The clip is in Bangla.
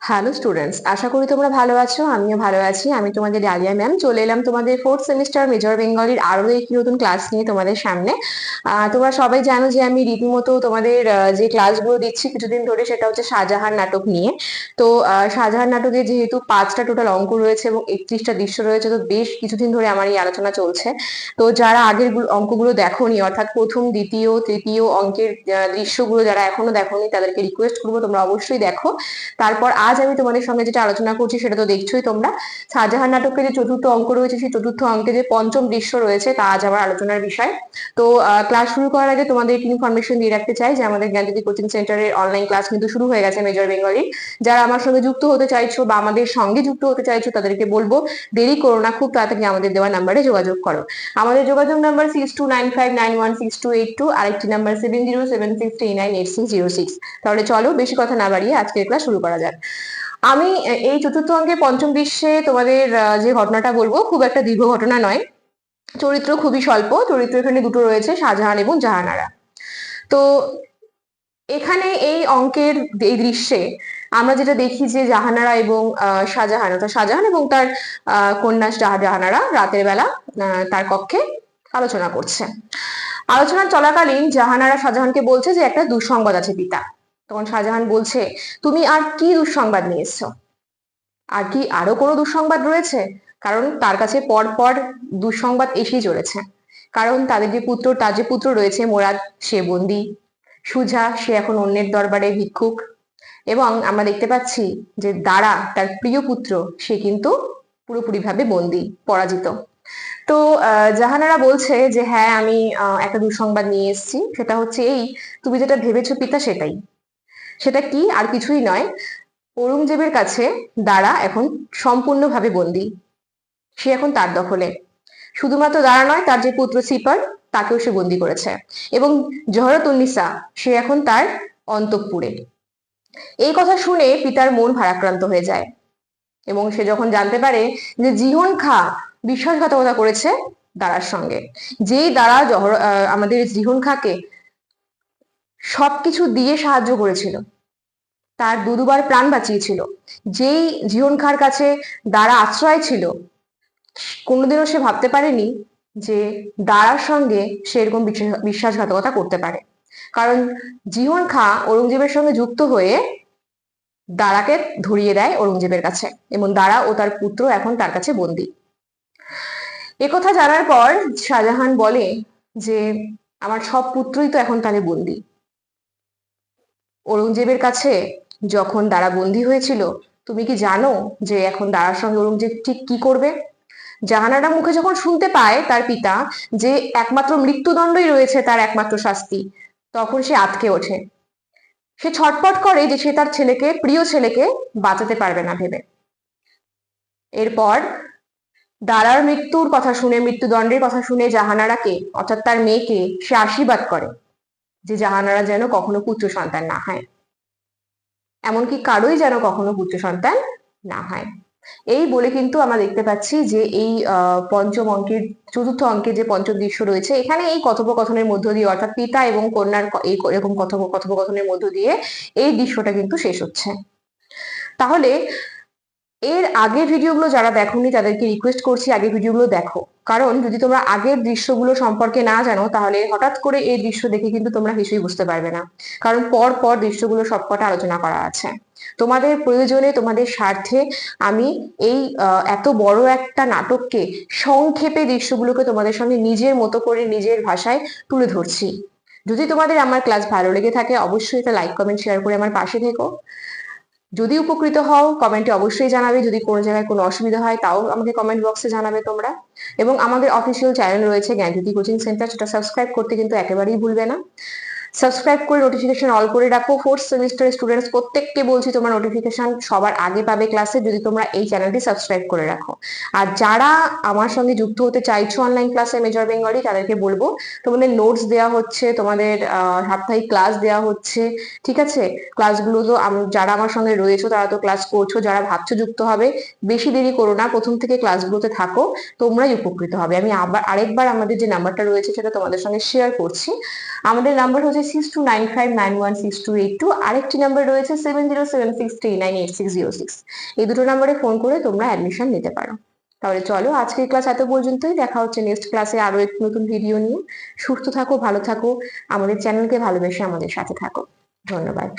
হ্যালো স্টুডেন্টস আশা করি তোমরা ভালো আছো, আমিও ভালো আছি। আমি তোমাদের ডালিয়া ম্যাম চলে এলাম তোমাদের ফোর্থ সেমিস্টার মেজর বেঙ্গলির আরও একটি নতুন ক্লাস নিয়ে তোমাদের সামনে। তোমরা সবাই জানো যে আমি রীতিমতো তোমাদের যে ক্লাসগুলো দিচ্ছি কিছুদিন ধরে সেটা হচ্ছে শাহজাহান নাটক নিয়ে। তো শাহজাহান নাটকে যেহেতু পাঁচটা টোটাল অঙ্ক রয়েছে এবং একত্রিশটা দৃশ্য রয়েছে, তো বেশ কিছুদিন ধরে আমার এই আলোচনা চলছে। তো যারা আগের গুলো- অঙ্কগুলো দেখোনি, অর্থাৎ প্রথম, দ্বিতীয়, তৃতীয় অঙ্কের দৃশ্যগুলো যারা এখনও দেখোনি, তাদেরকে রিকোয়েস্ট করব তোমরা অবশ্যই দেখো। তারপর আজ আমি তোমাদের সঙ্গে যেটা আলোচনা করছি সেটা তো দেখছোই তোমরা। শাহজাহান নাটকের যে চতুর্থ অঙ্ক রয়েছে, সেই চতুর্থ অঙ্কে যে পঞ্চম দৃশ্য রয়েছে, তা আজ আমার আলোচনার বিষয়। তো ক্লাস শুরু করার আগে তোমাদের একটি ইনফরমেশন দিয়ে রাখতে চাই যে আমাদের জ্ঞানজ্যোতি কোচিং সেন্টারের অনলাইন ক্লাস কিন্তু শুরু হয়ে গেছে মেজর বেঙ্গলি যারা আমার সঙ্গে যুক্ত হতে চাইছো বা আমাদের সঙ্গে যুক্ত হতে চাইছো, তাদেরকে বলব, দেরি করো না, খুব তাড়াতাড়ি আমাদের দেওয়া নাম্বারে যোগাযোগ করো। আমাদের যোগাযোগ number six two nine five nine one six two eight two আরেকটি number seven zero seven six three nine eight six zero six তাহলে চলো, বেশি কথা না বাড়িয়ে আজকের ক্লাস শুরু করা যাক। আমি এই চতুর্থ অঙ্কে পঞ্চম বিশ্বে তোমাদের যে ঘটনাটা বলব, খুব একটা দীর্ঘ ঘটনা নয়। চরিত্র খুবই স্বল্প, চরিত্র এখানে দুটো রয়েছে, শাহজাহান এবং জাহানারা। তো এখানে এই অঙ্কের এই দৃশ্যে আমরা যেটা দেখি যে জাহানারা এবং শাহজাহান, অর্থাৎ শাহজাহান এবং তার কন্যা শাহজাহানারা রাতের বেলা তার কক্ষে আলোচনা করছে। আলোচনা চলাকালীন জাহানারা শাহজাহানকে বলছে যে একটা দুঃসংবাদ আছে পিতা। তখন শাহজাহান বলছে, তুমি আর কি দুঃসংবাদ নিয়ে এসছো আর কি আরও কোনো দুঃসংবাদ রয়েছে? কারণ তার কাছে পর পর দুঃসংবাদ এসেই চলেছে। কারণ তাদের যে পুত্র, তার যে পুত্র রয়েছে, মোরাদ, সে বন্দি। সুজা, সে এখন অন্যের দরবারে ভিক্ষুক। এবং আমরা দেখতে পাচ্ছি যে দারা, তার প্রিয় পুত্র, সে কিন্তু পুরোপুরিভাবে বন্দি, পরাজিত। তো জাহানারা বলছে যে হ্যাঁ আমি একটা দুঃসংবাদ নিয়ে এসেছি। সেটা হচ্ছে এই, তুমি যেটা ভেবেছো পিতা, সেটাই। সেটা কি? আর কিছুই নয়। ঔরঙ্গজেবের কাছে দারা এখন সম্পূর্ণভাবে বন্দি। সে এখন তার দখলে। শুধুমাত্র দারা নয়, তার যে পুত্র সিপার তাকেও সে বন্দি করেছে। এবং জহরতুন্নিসা, সে এখন তার অন্তঃপুরে। এই কথা শুনে পিতার মন ভারাক্রান্ত হয়ে যায়। এবং সে যখন জানতে পারে যে জিহন খা বিশ্বাসঘাতকতা করেছে দারার সঙ্গে, যেই দ্বারা জহর আমাদের জিহন খাকে সবকিছু দিয়ে সাহায্য করেছিল তার দু দুবার প্রাণ বাঁচিয়েছিল। যেই জীবন খার কাছে দ্বারা আশ্রয় ছিল, কোনোদিনও সে ভাবতে পারেনি যে দাঁড়ার সঙ্গে সে এরকম বিশ্বাস- বিশ্বাসঘাতকতা করতে পারে। কারণ জীবন খা ঔরঙ্গজেবের সঙ্গে যুক্ত হয়ে দাঁড়াকে ধরিয়ে দেয় ঔরঙ্গজেবের কাছে, এবং দাঁড়া ও তার পুত্র এখন তার কাছে বন্দি। একথা জানার পর শাহজাহান বলে যে, আমার সব পুত্রই তো এখন তাহলে বন্দি। ঔরঙ্গজেবের কাছে যখন দারা বন্দী হয়েছিল, তুমি কি জানো যে এখন দারার সঙ্গে ঔরঙ্গজেব ঠিক কি করবে? জাহানারা মুখে যখন শুনতে পায় তার পিতা যে একমাত্র মৃত্যুদণ্ডই রয়েছে তার একমাত্র শাস্তি, তখন সে আটকে ওঠে। সে ছটপট করে যে সে তার ছেলেকে, প্রিয় ছেলেকে বাঁচাতে পারবে না ভেবে। এরপর দারার মৃত্যুর কথা শুনে, মৃত্যুদণ্ডের কথা শুনে জাহানারাকে, অর্থাৎ তার মেয়েকে, সে আশীর্বাদ করে যে জাহানারা যেন কখনো পুত্র সন্তান না হয়। এমনকি কারোই যেন কখনো পুত্র সন্তান না হয়। এই বলে কিন্তু আমরা দেখতে পাচ্ছি যে এই পঞ্চম অঙ্কের, চতুর্থ অঙ্কের যে পঞ্চম দৃশ্য রয়েছে, এখানে এই কথোপকথনের মধ্য দিয়ে, অর্থাৎ পিতা এবং কন্যার এই এরকম কথোপকথনের মধ্য দিয়ে এই দৃশ্যটা কিন্তু শেষ হচ্ছে। তাহলে এর আগের ভিডিওগুলো যারা দেখোনি, তাদেরকে রিকোয়েস্ট করছি আগের ভিডিওগুলো দেখো। কারণ যদি তোমরা আগের দৃশ্যগুলো সম্পর্কে না জানো, তাহলে হঠাৎ করে এই দৃশ্য দেখে কিন্তু তোমরা কিছুই বুঝতে পারবে না। কারণ পর পর দৃশ্যগুলো সবকটা আলোচনা করা আছে। তোমাদের প্রয়োজনে, তোমাদের স্বার্থে আমি এই এত বড় একটা নাটককে সংক্ষেপে দৃশ্যগুলোকে তোমাদের সঙ্গে নিজের মতো করে, নিজের ভাষায় তুলে ধরছি। যদি তোমাদের আমার ক্লাস ভালো লেগে থাকে, অবশ্যই এটা লাইক কমেন্ট শেয়ার করে আমার পাশে থেকো। যদি উপকৃত হও কমেন্টে অবশ্যই জানাবে। যদি কোনো জায়গায় কোনো অসুবিধা হয়, তাও আমাকে কমেন্ট বক্সে জানাবে তোমরা। এবং আমাদের অফিসিয়াল চ্যানেল রয়েছে জ্ঞানজ্যোতি কোচিং সেন্টার সেটা সাবস্ক্রাইব করতে কিন্তু একেবারেই ভুলবে না। সাবস্ক্রাইব করে নোটিফিকেশন অল করে রাখো। ফোর্থ সেমিস্টারের স্টুডেন্টস প্রত্যেককে বলছি, তোমার নোটিফিকেশন সবার আগে পাবে ক্লাসে যদি তোমরা এই চ্যানেলটি সাবস্ক্রাইব করে রাখো। আর যারা আমার সঙ্গে যুক্ত হতে চাইছো অনলাইন ক্লাসে মেজর বেঙ্গলি তাদেরকে বলব, তোমাদের নোটস দেওয়া হচ্ছে, তোমাদের সাপ্তাহিক ক্লাস দেওয়া হচ্ছে, ঠিক আছে? ক্লাসগুলো তো যারা আমার সঙ্গে রয়েছো, তারা তো ক্লাস করছ, যারা ভাবছ যুক্ত হবে, বেশি দেরি করো না, প্রথম থেকে ক্লাসগুলোতে থাকো, তোমরাই উপকৃত হবে। আমি আবার আরেকবার আমাদের যে নাম্বারটা রয়েছে, সেটা তোমাদের সঙ্গে শেয়ার করছি। আমাদের নাম্বার হচ্ছে রয়েছে six two nine five nine one six two eight two আরেকটি নাম্বার রয়েছে seven zero seven six three nine eight six zero six এই দুটো নাম্বারে ফোন করে তোমরা অ্যাডমিশন নিতে পারো। তাহলে চলো আজকের ক্লাস এত পর্যন্তই, দেখা হচ্ছে নেক্সট ক্লাসে আরও একটি নতুন ভিডিও নিয়ে। সুস্থ থাকো, ভালো থাকো, আমাদের চ্যানেলকে ভালোবেসে আমাদের সাথে থাকো। ধন্যবাদ।